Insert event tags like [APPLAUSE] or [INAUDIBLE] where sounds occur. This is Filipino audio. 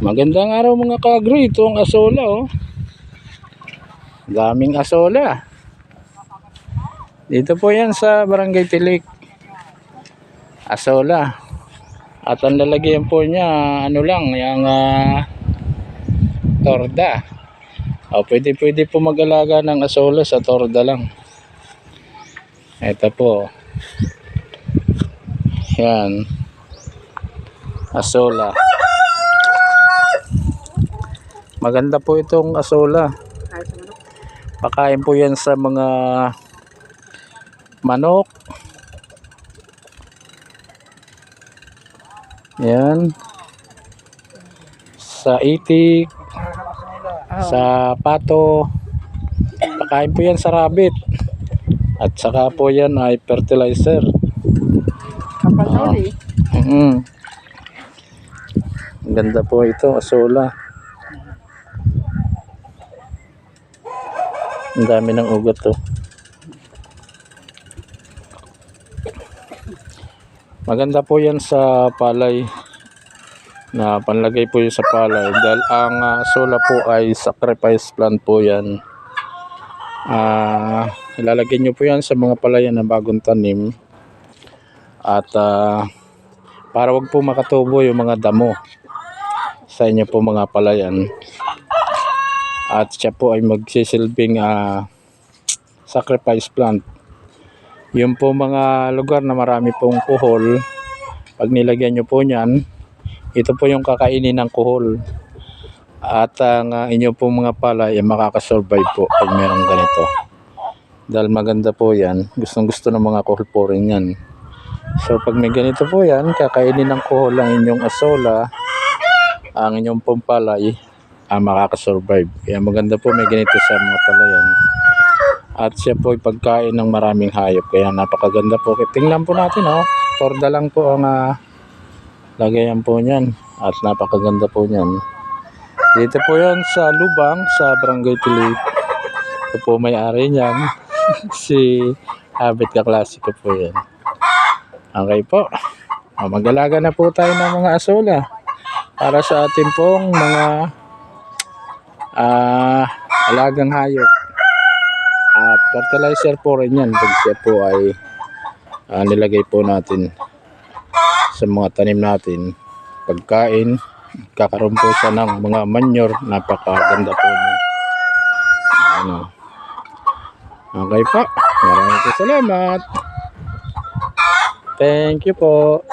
Magandang araw mga kagri. Ito ang asola oh. Daming asola. Dito po yan sa Barangay Tilik. Asola. At ang lalagyan po niya, ano lang, yung ah, torda. O, pwede pwede po mag-alaga ng asola sa torda lang. Ito po. Yan. Asola. Maganda po itong asola. Pakain po yan sa mga manok. Yan. Sa itik. Sa pato. Pakain po yan sa rabbit. At saka po yan ay fertilizer. Kapal Ah. eh. Mm. Ang Ganda po ito, asola. Ang dami ng ugat to. Maganda po yan sa palay na panlagay po yun sa palay dahil ang ah, asola po ay sacrifice plant po yan. Ah, ilalagay nyo po yan sa mga palayan na bagong tanim. At ah, para wag po makatubo yung mga damo sa inyo po mga palayan at siya po ay magsisilbing ah, sacrifice plant. Yung po mga lugar na marami pong kuhol. Pag nilagyan nyo po nyan ito po yung kakainin ng kuhol. At ang ah, inyo po mga palay ay makakasurvive po pag merong ganito. Dahil maganda po yan. Gustong gusto ng mga kuhol po rin yan. So pag may ganito po yan, kakainin ng kuhol ang inyong asola, ang inyong pumpalay, ah, makakasurvive. Kaya maganda po may ganito sa mga palayan. At siya po ay pagkain ng maraming hayop. Kaya napakaganda po. Tingnan po natin oh. Torda lang po ang ah, lagayan po niyan. At napakaganda po niyan. Dito po yan sa Lubang, sa Barangay Tilig. Ito po may-ari niyan. [LAUGHS] si Habit Kaklasiko po yan. Okay po. O, Mag-alaga na po tayo ng mga asola para sa ating pong mga ah, alagang hayop. At fertilizer po rin yan pag siya po ay ah, nilagay po natin sa mga tanim natin. Pagkain, kakaroon po siya ng mga manure. Napakaganda po niya. Ano. Okay po. Maraming salamat. Thank you po.